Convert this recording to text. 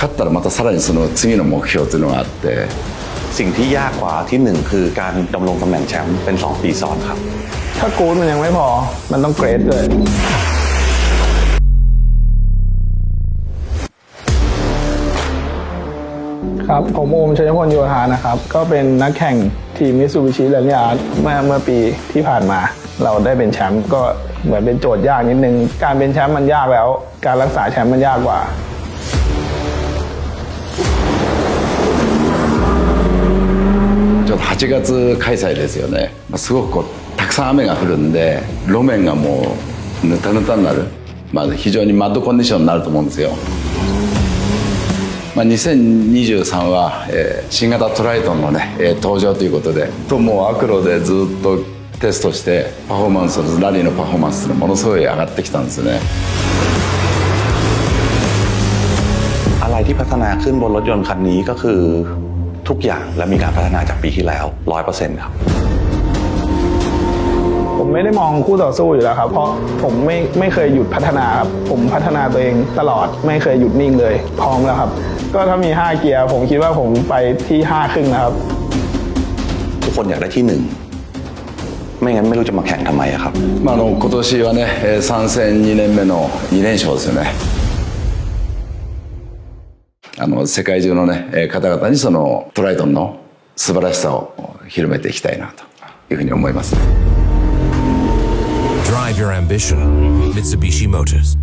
勝ったらまたさらにその次の目標というのがあって สิ่งที่ยากกว่าที่หนึ่งคือการดำรงตำแหน่งแชมป์เป็น 2 ปีซ้อนครับ ถ้ากูดมันยังไม่พอ มันต้องเกรดเลย ครับ ผมโอมชัยพลโยธานะครับ ก็เป็นนักแข่งทีมมิสูบิชิเรนยาร์ดเมื่อเมื่อปีที่ผ่านมา เราได้เป็นแชมป์ก็เหมือนเป็นโจทย์ยากนิดนึง การเป็นแชมป์มันยากแล้ว การรักษาแชมป์มันยากกว่า 8月開催ですよね、まあ、すごくこうたくさん雨が降るんで路面がもうぬたぬたになる、まあ、非常にマッドコンディションになると思うんですよ、まあ、2023は、えー新型トライトンのね、えー登場ということでともうアクロでずっとテストしてパフォーマンスラリーのパフォーマンスがものすごい上がってきたんですね อะไรที่พัฒนาขึ้นบนรถยนต์คันนี้ก็คือ ทุกอย่างและมีการพัฒนาจากปีที่แล้ว 100%ครับ ผมไม่ได้มองคู่ต่อสู้อยู่แล้วครับ เพราะผมไม่ไม่เคยหยุดพัฒนาครับ ผมพัฒนาตัวเองตลอดไม่เคยหยุดนิ่งเลย พร้อมแล้วครับ ก็ถ้ามี 5 เกียร์ ผมคิดว่าผมไปที่ 5 ครึ่งนะครับ ทุกคนอยากได้ที่หนึ่งไม่งั้นไม่รู้จะมาแข่งทำไมอะครับ まあ、あの今年はねえー参戦2年目の2連勝ですよね あの世界中のね方々にそのトライトンの素晴らしさを広めていきたいなというふうに思います Drive your ambition. Mitsubishi Motors.